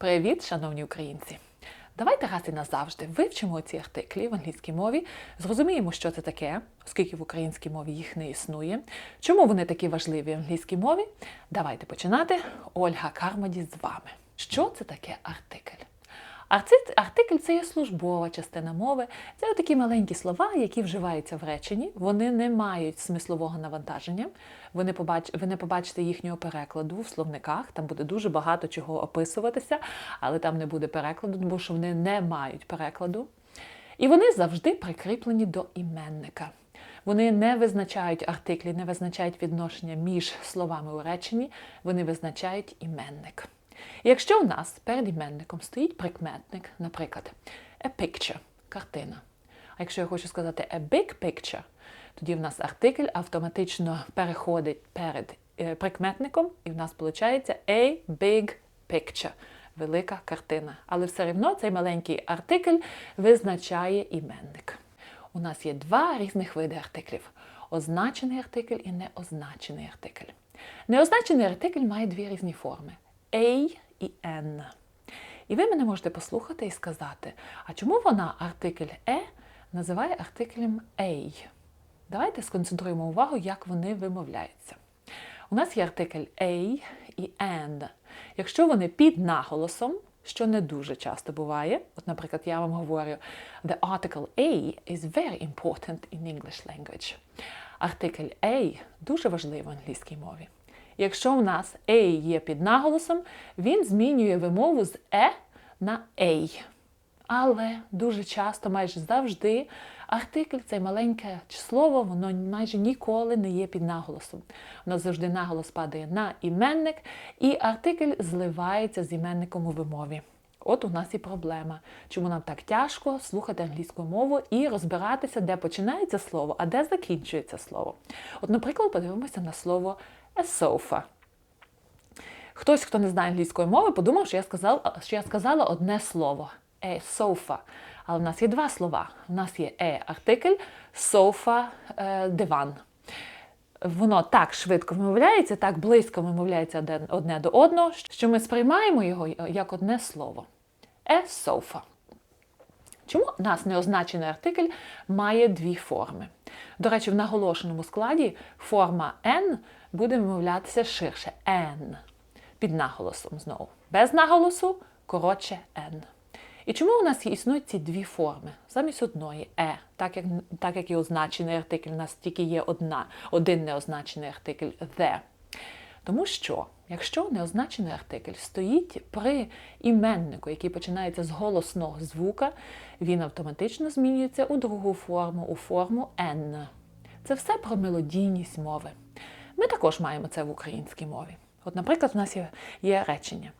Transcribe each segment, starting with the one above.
Привіт, шановні українці! Давайте раз і назавжди вивчимо ці артиклі в англійській мові, зрозуміємо, що це таке, оскільки в українській мові їх не існує. Чому вони такі важливі в англійській мові? Давайте починати. Ольга Кармаді з вами. Що це таке артикль? Арцит- Артикль це є службова частина мови. Це такі маленькі слова, які вживаються в реченні. Вони не мають смислового навантаження. Ви не, побач... ви не побачите їхнього перекладу в словниках. Там буде дуже багато чого описуватися, але там не буде перекладу, тому що вони не мають перекладу. І вони завжди прикріплені до іменника. Вони не визначають артиклі, не визначають відношення між словами у реченні, вони визначають іменник. Якщо у нас перед іменником стоїть прикметник, наприклад, a picture картина. А якщо я хочу сказати a big picture, тоді в нас артикль автоматично переходить перед е, прикметником, і в нас виходить a big picture велика картина. Але все одно цей маленький артикль визначає іменник. У нас є два різних види артиклів: означений артикль і неозначений артикль. Неозначений артикль має дві різні форми a і n. І ви мене можете послухати і сказати, а чому вона артикль e називає артиклем a? Давайте сконцентруємо увагу, як вони вимовляються. У нас є артикль a і n. Якщо вони під наголосом, що не дуже часто буває, от, наприклад, я вам говорю, the article a is very important in English language. Артикль a дуже важливий в англійській мові. Якщо в нас a є під наголосом, він змінює вимову з e на a. Але дуже часто, майже завжди, артикль, це маленьке слово, воно майже ніколи не є під наголосом. Нас завжди наголос падає на іменник, і артикль зливається з іменником у вимові. От у нас і проблема. Чому нам так тяжко слухати англійську мову і розбиратися, де починається слово, а де закінчується слово. От, наприклад, подивимося на слово a sofa. Хтось, хто не знає англійської мови, подумав, що я сказала, що я сказала одне слово a sofa. Але в нас є два слова. У нас є a артикль, sofa е, диван. Воно так швидко вимовляється, так близько вимовляється одне- до одного, що ми сприймаємо його як одне слово. A sofa. Чому у нас неозначений артикль має дві форми? До речі, в наголошеному складі форма N буде вимовлятися ширше N. Під наголосом знову. Без наголосу коротше N. І чому у нас існують ці дві форми? Замість одної е, так як, так як і означений артикль, у нас тільки є одна, один неозначений артикль the. Тому що, якщо неозначений артикль стоїть при іменнику, який починається з голосного звука, він автоматично змінюється у другу форму, у форму n. Це все про мелодійність мови. Також маємо це в українській мові. От, наприклад, у нас є, є речення.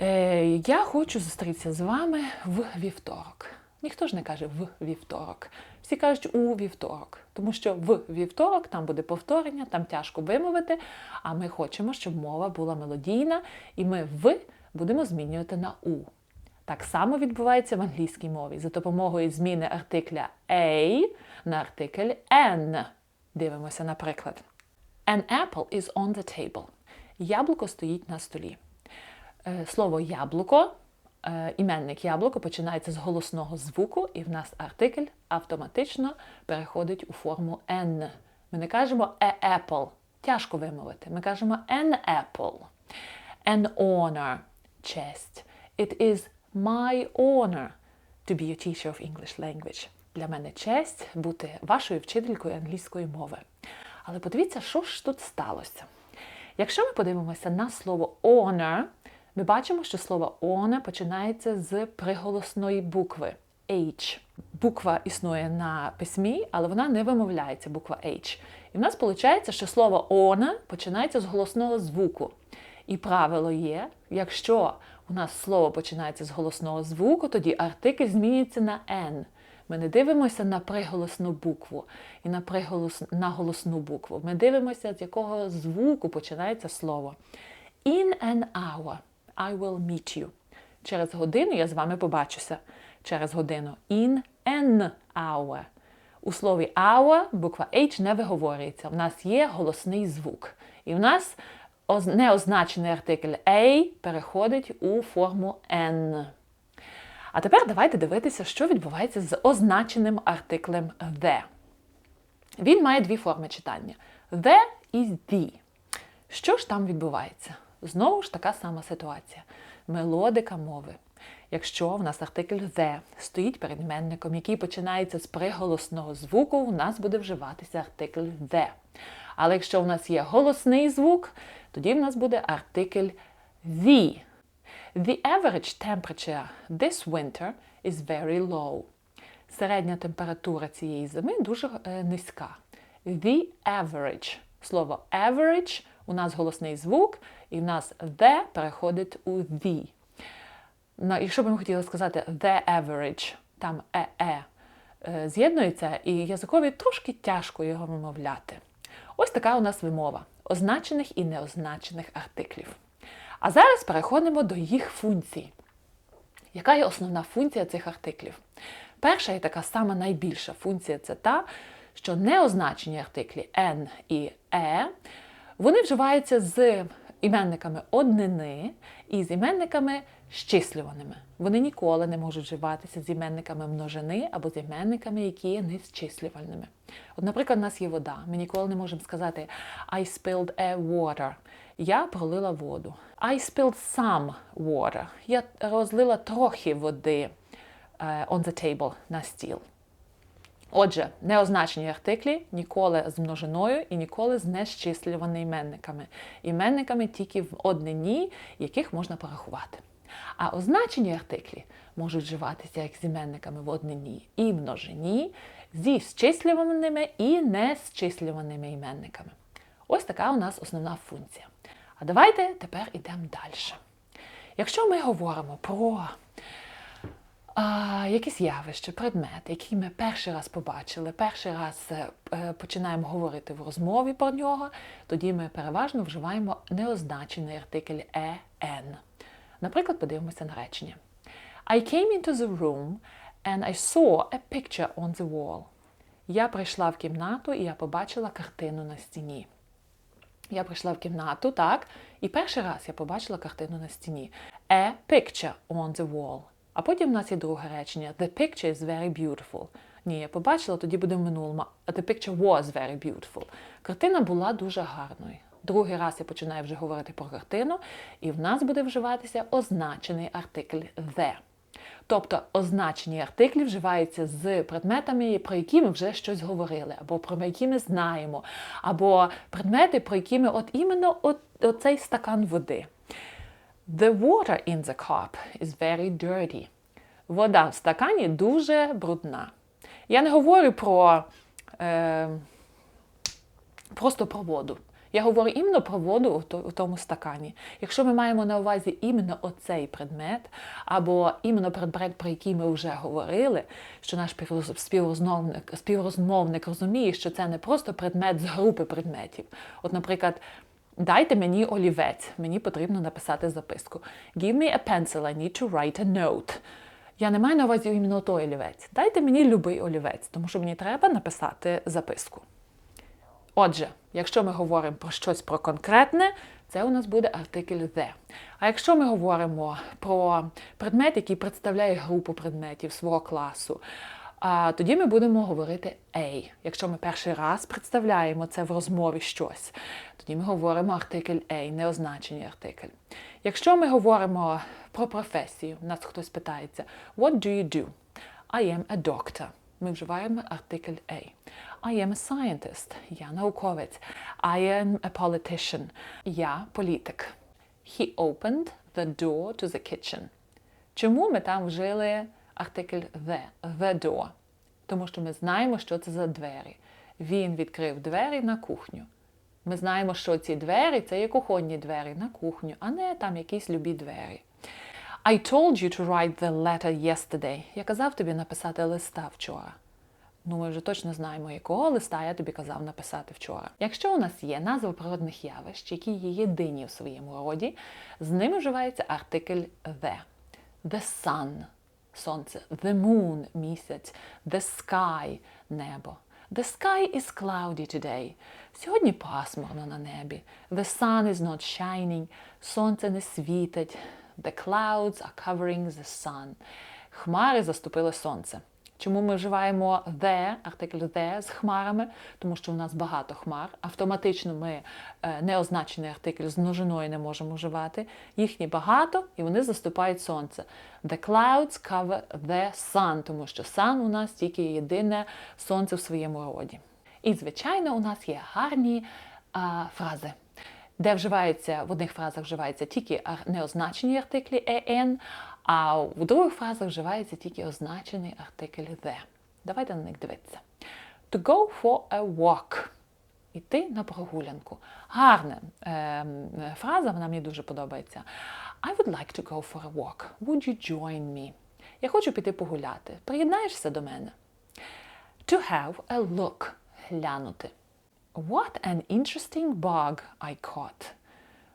Е, я хочу зустрітися з вами в вівторок. Ніхто ж не каже в вівторок. Всі кажуть у вівторок, тому що в вівторок там буде повторення, там тяжко вимовити. А ми хочемо, щоб мова була мелодійна, і ми в будемо змінювати на у. Так само відбувається в англійській мові за допомогою зміни артикля a на артикль n. Дивимося, наприклад. An apple is on the table. Яблуко стоїть на столі. Е, Слово яблуко, е, іменник яблуко починається з голосного звуку, і в нас артикль автоматично переходить у форму n. Ми не кажемо a apple. Тяжко вимовити. Ми кажемо an apple. An honor честь. It is my honor to be a teacher of English language. Для мене честь бути вашою вчителькою англійської мови. Але подивіться, що ж тут сталося. Якщо ми подивимося на слово honor, ми бачимо, що слово honor починається з приголосної букви H. Буква існує на письмі, але вона не вимовляється, буква H. І в нас виходить, що слово honor починається з голосного звуку. І правило є, якщо у нас слово починається з голосного звуку, тоді артикль змінюється на N. Ми не дивимося на приголосну букву і на, приголос... на голосну букву. Ми дивимося, з якого звуку починається слово. In an hour I will meet you. Через годину я з вами побачуся. Через годину. In an hour. У слові hour буква H не виговорюється. В нас є голосний звук. І в нас неозначений артикль a переходить у форму n. А тепер давайте дивитися, що відбувається з означеним артиклем the. Він має дві форми читання: the і the. Що ж там відбувається? Знову ж така сама ситуація. Мелодика мови. Якщо в нас артикль the стоїть перед іменником, який починається з приголосного звуку, у нас буде вживатися артикль the. Але якщо в нас є голосний звук, тоді в нас буде артикль the. The average temperature this winter is very low. Середня температура цієї зими дуже е, низька. The average. Слово average у нас голосний звук, і в нас the переходить у the. Ну, якщо б ми хотіли сказати the average, там е-е з'єднується, і язикові трошки тяжко його вимовляти. Ось така у нас вимова означених і неозначених артиклів. А зараз переходимо до їх функцій. Яка є основна функція цих артиклів? Перша і така сама найбільша функція це та, що неозначені артиклі n і e, вони вживаються з іменниками однини і з іменниками щислюваними. Вони ніколи не можуть вживатися з іменниками множини або з іменниками, які є незчислювальними. От, наприклад, у нас є вода. Ми ніколи не можемо сказати I spilled a water. Я пролила воду. I spilled some water. Я розлила трохи води е, on the table на стіл. Отже, неозначені артиклі ніколи з множиною і ніколи з нещислюваними іменниками. Іменниками тільки в однині, яких можна порахувати. А означені артиклі можуть вживатися як з іменниками в однині і множині, зі зчислюваними і незчислюваними іменниками. Ось така у нас основна функція. А давайте тепер йдемо далі. Якщо ми говоримо про а, якісь явище, предмет, який ми перший раз побачили, перший раз е, е, починаємо говорити в розмові про нього, тоді ми переважно вживаємо неозначений артикль «en». Наприклад, подивимося на речення. I came into the room and I saw a picture on the wall. Я прийшла в кімнату і я побачила картину на стіні. Я прийшла в кімнату, так, і перший раз я побачила картину на стіні. A picture on the wall. А потім в нас є друге речення. The picture is very beautiful. Ні, я побачила, тоді буде в минулому. The picture was very beautiful. Картина була дуже гарною. Другий раз я починаю вже говорити про картину, і в нас буде вживатися означений артикль the. Тобто означені артиклі вживаються з предметами, про які ми вже щось говорили, або про які ми знаємо, або предмети, про які ми от іменно от, оцей стакан води. The water in the cup is very dirty. Вода в стакані дуже брудна. Я не говорю про е, просто про воду. Я говорю іменно про воду у тому стакані. Якщо ми маємо на увазі іменно оцей предмет, або іменно предмет, про який ми вже говорили, що наш співрозмовник, співрозмовник розуміє, що це не просто предмет з групи предметів. От, наприклад, дайте мені олівець, мені потрібно написати записку. Give me a pencil, I need to write a note. Я не маю на увазі іменно той олівець. Дайте мені любий олівець, тому що мені треба написати записку. Отже, якщо ми говоримо про щось про конкретне, це у нас буде артикль the. А якщо ми говоримо про предмет, який представляє групу предметів свого класу, тоді ми будемо говорити A. Якщо ми перший раз представляємо це в розмові щось, тоді ми говоримо артикль A, неозначений артикль. Якщо ми говоримо про професію, нас хтось питається, What do you do? I am a doctor. Ми вживаємо артикль A. I am a scientist. Я науковець. I am a politician. Я політик. He opened the door to the kitchen. Чому ми там вжили артикль the, the door? Тому що ми знаємо, що це за двері. Він відкрив двері на кухню. Ми знаємо, що ці двері це є кухонні двері на кухню, а не там якісь любі двері. I told you to write the letter yesterday. Я казав тобі написати листа вчора. Ну, ми вже точно знаємо, якого листа я тобі казав написати вчора. Якщо у нас є назва природних явищ, які є єдині в своєму роді, з ними вживається артикль the. The sun сонце, the moon місяць, the sky небо. The sky is cloudy today. Сьогодні пасмурно на небі. The sun is not shining. Сонце не світить. The clouds are covering the sun. Хмари заступили сонце. Чому ми вживаємо the, артикль the з хмарами? Тому що у нас багато хмар. Автоматично ми е, неозначений артикль з множиною не можемо вживати. Їхні багато і вони заступають сонце. The clouds cover the sun, тому що sun у нас тільки єдине сонце в своєму роді. І, звичайно, у нас є гарні а, фрази де вживаються в одних фразах вживаються тільки неозначені артиклі «en», а в других фразах вживається тільки означений артикль «the». Давайте на них дивитися. To go for a walk. Іти на прогулянку. Гарна ем, фраза, вона мені дуже подобається. I would like to go for a walk. Would you join me? Я хочу піти погуляти. Приєднаєшся до мене? To have a look. Глянути. What an interesting bug I caught.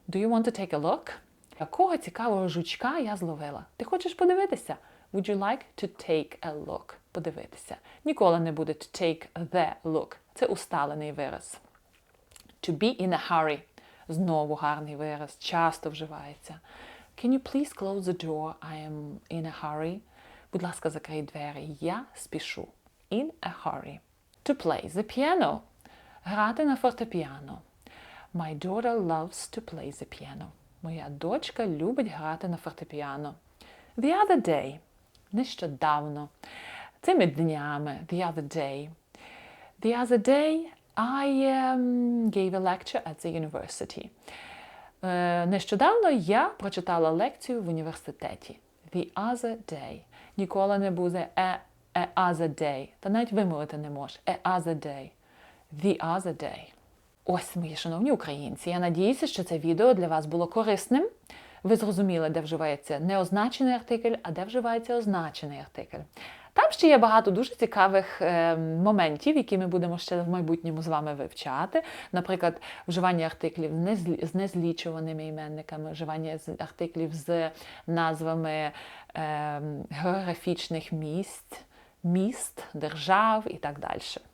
Do you want to take a look? Якого цікавого жучка я зловила? Ти хочеш подивитися? Would you like to take a look? Подивитися. Ніколи не буде to take the look. Це усталений вираз. To be in a hurry. Знову гарний вираз, часто вживається. Can you please close the door? I am in a hurry. Будь ласка, закрий двері. Я спішу. In a hurry. To play the piano. Грати на фортепіано. My daughter loves to play the piano. Моя дочка любить грати на фортепіано. The other day. Нещодавно. Цими днями. The other day. The other day I um, gave a lecture at the university. Е, Нещодавно я прочитала лекцію в університеті. The other day. Ніколи не буде a, a other day. Та навіть вимовити не можеш. A other day. The other day. Ось, мої шановні українці. Я надіюся, що це відео для вас було корисним. Ви зрозуміли, де вживається неозначений артикль, а де вживається означений артикль. Там ще є багато дуже цікавих е, моментів, які ми будемо ще в майбутньому з вами вивчати. Наприклад, вживання артиклів з незлічуваними іменниками, вживання артиклів з назвами е, географічних місць, міст, держав і так далі.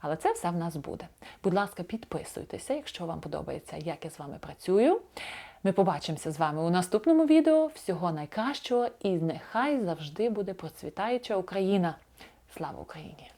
Але це все в нас буде. Будь ласка, підписуйтеся, якщо вам подобається, як я з вами працюю. Ми побачимося з вами у наступному відео. Всього найкращого і нехай завжди буде процвітаюча Україна. Слава Україні!